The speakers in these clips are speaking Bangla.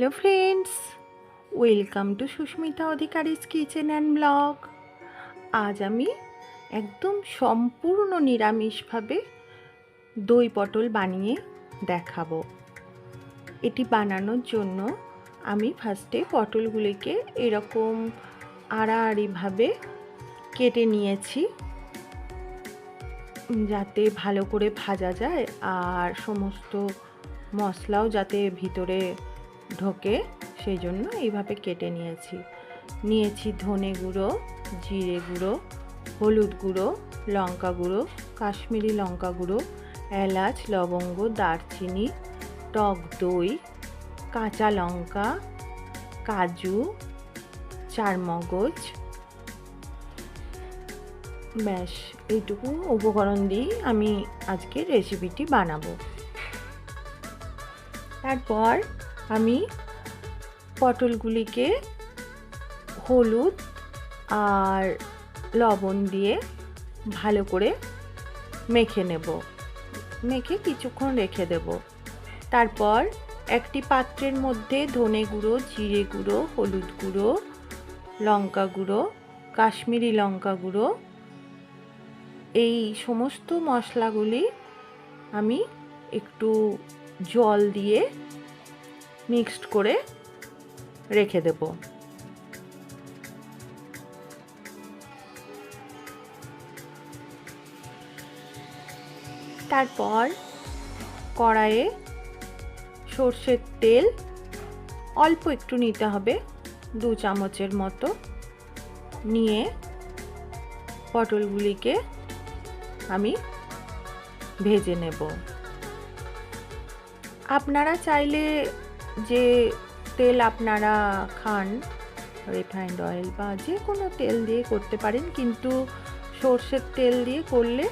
Hello friends, welcome to Susmita Adhikari's kitchen and blog. আজ আমি একদম সম্পূর্ণ নিরামিষভাবে দই পটল বানিয়ে দেখাবো। এটি বানানোর জন্য আমি ফার্স্টে পটলগুলিকে এরকম আড়াআড়িভাবে কেটে নিয়েছি, যাতে ভালো করে ভাজা যায় আর সমস্ত মশলাও যাতে ভিতরে ঢোকে, সেই জন্য এইভাবে কেটে নিয়েছি। নিয়েছি ধনে গুঁড়ো, জিরে গুঁড়ো, হলুদ গুঁড়ো, লঙ্কা গুঁড়ো, কাশ্মীরি লঙ্কা গুঁড়ো, এলাচ, লবঙ্গ, দারচিনি, টক দই, কাঁচা লঙ্কা, কাজু, চারমগজ, ব্যাস, এইটুকু উপকরণ দিয়েই আমি আজকে রেসিপিটি বানাবো। তারপর আমি পটলগুলিকে হলুদ আর লবণ দিয়ে ভালো করে মেখে নেব। মেখে কিছুক্ষণ রেখে দেব। তারপর একটি পাত্রের মধ্যে ধনে গুঁড়ো, জিরে গুঁড়ো, হলুদ গুঁড়ো, লঙ্কা গুঁড়ো, কাশ্মীরি লঙ্কা গুঁড়ো, এই সমস্ত মশলাগুলি আমি একটু জল দিয়ে মিক্সড করে রেখে দেব। তারপর কড়াইয়ে সর্ষের তেল অল্প একটু নিতে হবে, দু চামচের মতো। নিয়ে পটলগুলিকে আমি ভেজে নেব। আপনারা চাইলে যে তেল আপনারা খান রিফাইন্ড অয়েল বা যে কোনো তেল দিয়ে করতে পারেন, কিন্তু সর্ষের তেল দিয়ে করলে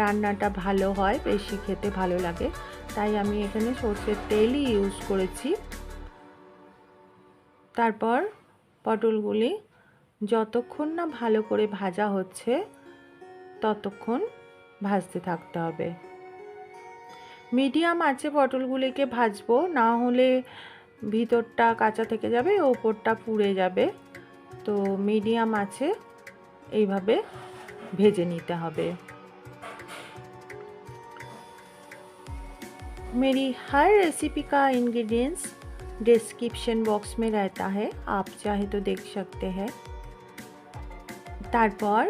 রান্নাটা ভালো হয়, বেশি খেতে ভালো লাগে। তাই আমি এখানে সর্ষের তেলই ইউজ করেছি। তারপর পটলগুলি যতক্ষণ না ভালো করে ভাজা হচ্ছে, ততক্ষণ ভাজতে থাকতে হবে। মিডিয়াম আছে পটলগুলিকে ভাজবো না হলে ভিতরটা কাঁচা থেকে যাবে ওপরটা পুড়ে যাবে তো মিডিয়াম আছে এইভাবে ভেজে নিতে হবে मेरी हर रेसिपी का इंग्रेडिएंट्स डिस्क्रिप्शन बॉक्स में रहता है आप चाहे तो देख सकते हैं তারপর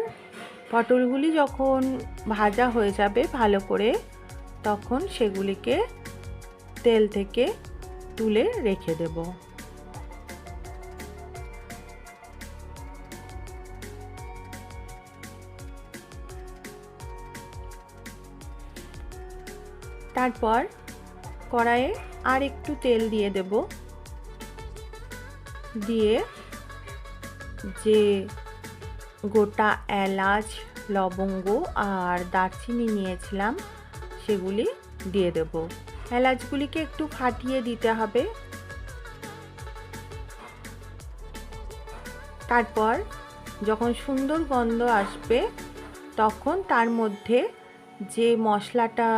পটলগুলি যখন ভাজা হয়ে যাবে ভালো করে তখন সেগুলিকে তেল থেকে তুলে রেখে দেব। তারপর কড়াইয়ে আর একটু তেল দিয়ে দেব। দিয়ে যে গোটা এলাচ, লবঙ্গ আর দারচিনি নিয়েছিলাম সেগুলি দিয়ে দেব। এলাচগুলিকে একটু ফাটিয়ে দিতে হবে। তারপর যখন সুন্দর গন্ধ আসবে, তখন তার মধ্যে যে মশলাটা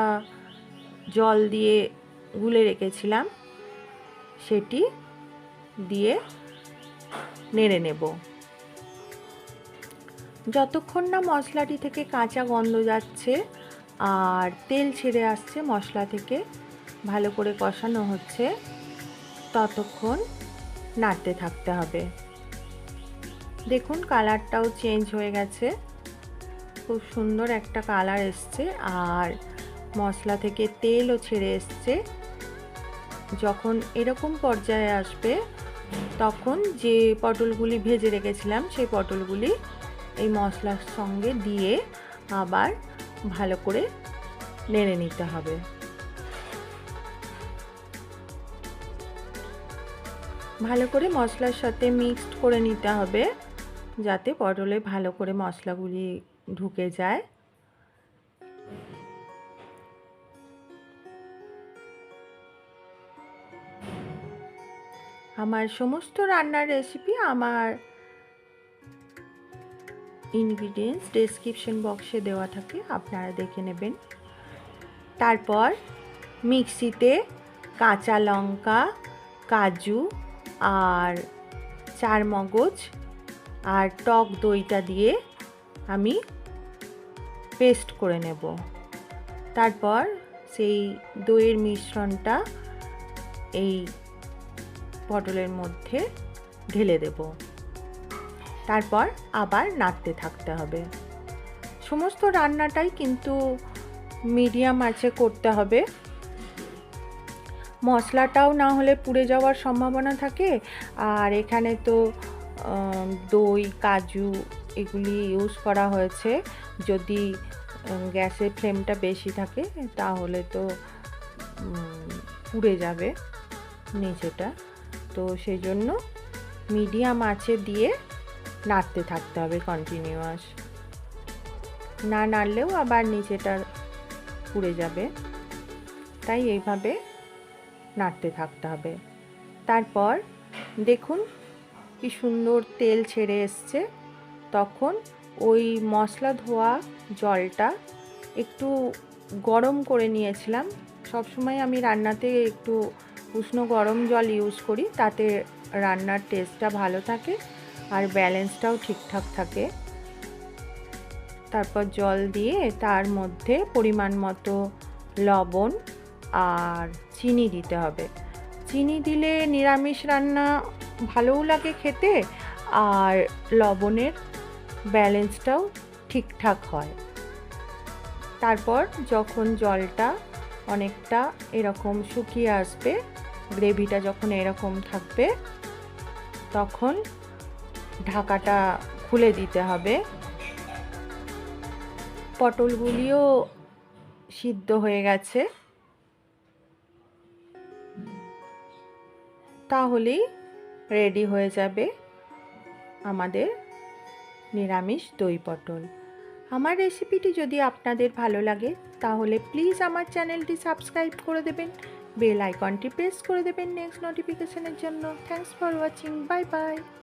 জল দিয়ে গুলে রেখেছিলাম, সেটি দিয়ে নেড়ে নেব। যতক্ষণ না মশলাটি থেকে কাঁচা গন্ধ যাচ্ছে আর তেল ছেড়ে আসছে মশলা থেকে। ভালো করে কষানো হচ্ছে। ততক্ষণ নাড়তে থাকতে হবে। দেখুন কালারটাও চেঞ্জ হয়ে গেছে। খুব সুন্দর একটা কালার এসছে আর মশলা থেকে তেলও ছেড়ে এসছে। যখন এরকম পর্যায়ে আসবে, তখন যে পটলগুলি ভেজে রেখেছিলাম, সেই পটলগুলি এই মশলার সঙ্গে দিয়ে আবার ভালো করে নেড়ে নিতে হবে। ভালো করে মশলার সাথে মিক্সড করে নিতে হবে, যাতে পটলে ভালো করে মশলাগুলি ঢুকে যায়। আমার সমস্ত রান্নার রেসিপি আমার ইনগ্রিডিয়েন্টস ডেসক্রিপশন বক্সে দেওয়া থাকে, আপনারা দেখে নেবেন। তারপর মিক্সিতে কাঁচা লঙ্কা, কাজু আর চার মগজ আর টক দইটা দিয়ে আমি পেস্ট করে নেব। তারপর সেই দইয়ের মিশ্রণটা এই পটলের মধ্যে ঢেলে দেব। তারপর আবার নাড়তে থাকতে হবে। সমস্ত রান্নাটাই কিন্তু মিডিয়াম আঁচে করতে হবে। মশলাটাও না হলে পুড়ে যাওয়ার সম্ভাবনা থাকে। আর এখানে তো দই, কাজু এগুলি ইউজ করা হয়েছে। যদি গ্যাসের ফ্লেমটা বেশি থাকে, তাহলে তো পুড়ে যাবে নিচেটা তো সেই জন্য মিডিয়াম আঁচে দিয়ে নাড়তে থাকতে হবে কন্টিনিউয়াস না নাড়লেও আবার নিচেটা পুড়ে যাবে। তাই এইভাবে নাড়তে থাকতে হবে। তারপর দেখুন কি সুন্দর তেল ছেড়ে এসছে। তখন ওই মশলা ধোয়া জলটা একটু গরম করে নিয়েছিলাম। সবসময় আমি রান্নাতে একটু উষ্ণ গরম জল ইউজ করি, তাতে রান্নার টেস্টটা ভালো থাকে। আর ব্যালেন্সটাও ঠিকঠাক থাকে। তারপর জল দিয়ে তার মধ্যে পরিমাণ মতো লবণ আর চিনি দিতে হবে। চিনি দিলে নিরামিষ রান্না ভালোও লাগে খেতে আর লবণের ব্যালেন্সটাও ঠিকঠাক হয়। তারপর যখন জলটা অনেকটা এরকম শুকিয়ে আসবে, গ্রেভিটা যখন এরকম থাকবে, তখন ঢাকাটা খুলে দিতে হবে। পটলগুলিও সিদ্ধ হয়ে গেছে। তাহলেই রেডি হয়ে যাবে আমাদের নিরামিষ দই পটল। আমার রেসিপিটি যদি আপনাদের ভালো লাগে, তাহলে প্লিজ আমার চ্যানেলটি সাবস্ক্রাইব করে দেবেন। বেল আইকনটি প্রেস করে দেবেন নেক্সট নোটিফিকেশনের জন্য। Thanks for watching bye bye.